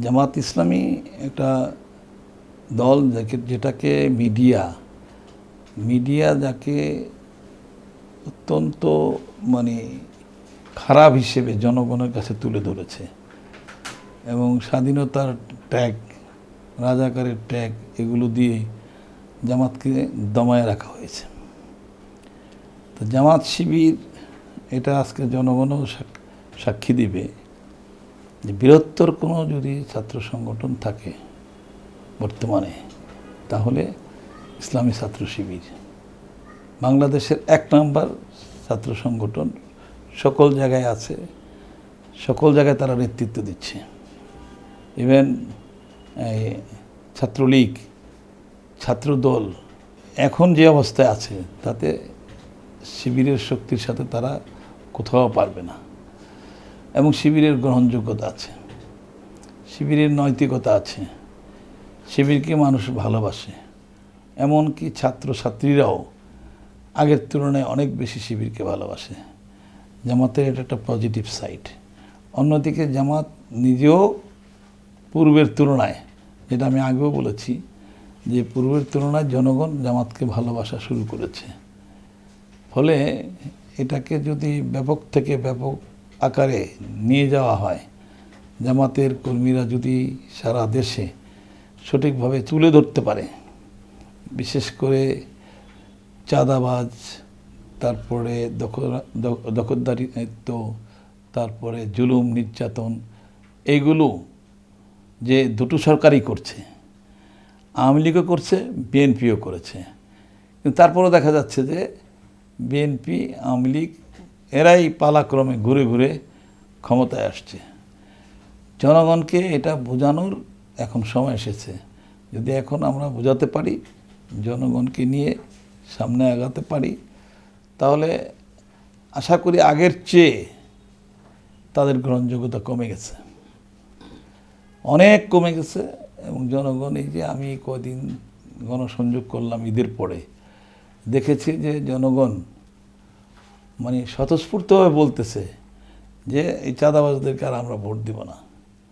জামাত ইসলামী একটা দল যেটাকে মিডিয়া মিডিয়া যাকে অত্যন্ত মানে খারাপ হিসেবে জনগণের কাছে তুলে ধরেছে। এবং স্বাধীনতার ট্যাগ, রাজাকারের ট্যাগ, এগুলো দিয়ে জামাতকে দমায় রাখা হয়েছে। তো জামাত শিবির, এটা আজকে জনগণও সাক- সাক্ষী দিবে। যে বৃহত্তর কোনো যদি ছাত্র সংগঠন থাকে বর্তমানে, তাহলে ইসলামী ছাত্র শিবির। বাংলাদেশের এক নম্বর ছাত্র সংগঠন সকল জায়গায় আছে, সকল জায়গায় তারা নেতৃত্ব দিচ্ছে। ইভেন ছাত্রলীগ, ছাত্রদল এখন যে অবস্থায় আছে, তাতে শিবিরের শক্তির সাথে তারা কোথাও পারবে না। এবং শিবিরের গ্রহণযোগ্যতা আছে। শিবিরের নৈতিকতা আছে। শিবিরকে মানুষ ভালোবাসে। এমনকি ছাত্রছাত্রীরাও আগের তুলনায় অনেক বেশি শিবিরকে ভালোবাসে। জামাতের এটা একটা পজিটিভ সাইড অন্যদিকে জামাত নিজেও পূর্বের তুলনায়, যেটা আমি আগেও বলেছি, যে পূর্বের তুলনায় জনগণ জামাতকে ভালোবাসা শুরু করেছে। ফলে এটাকে যদি ব্যাপক থেকে ব্যাপক আকারে নিয়ে যাওয়া হয়। জামাতের কর্মীরা যদি সারা দেশে সঠিকভাবে তুলে ধরতে পারে, বিশেষ করে চাঁদাবাজ, তারপরে দখলদারিত্ব তারপরে জুলুম, নির্যাতন এইগুলো যে দুটো সরকারই করছে, আওয়ামী লীগও করছে, বিএনপিও করেছে। কিন্তু তারপরেও দেখা যাচ্ছে যে বিএনপি, আওয়ামী লীগ এরাই পালাক্রমে ঘুরে ঘুরে ক্ষমতায় আসছে। জনগণকে এটা বোঝানোর এখন সময় এসেছে। যদি এখন আমরা বোঝাতে পারি, জনগণকে নিয়ে সামনে আগাতে পারি, তাহলে আশা করি আগের চেয়ে তাদের গ্রহণযোগ্যতা কমে গেছে। অনেক কমে গেছে এবং জনগণ এই যে আমি কদিন গণসংযোগ করলাম ঈদের পরে, দেখেছি যে জনগণ মানে স্বতঃস্ফূর্তভাবে বলতেছে যে এই চাঁদাবাজদেরকে আর আমরা ভোট দিব না।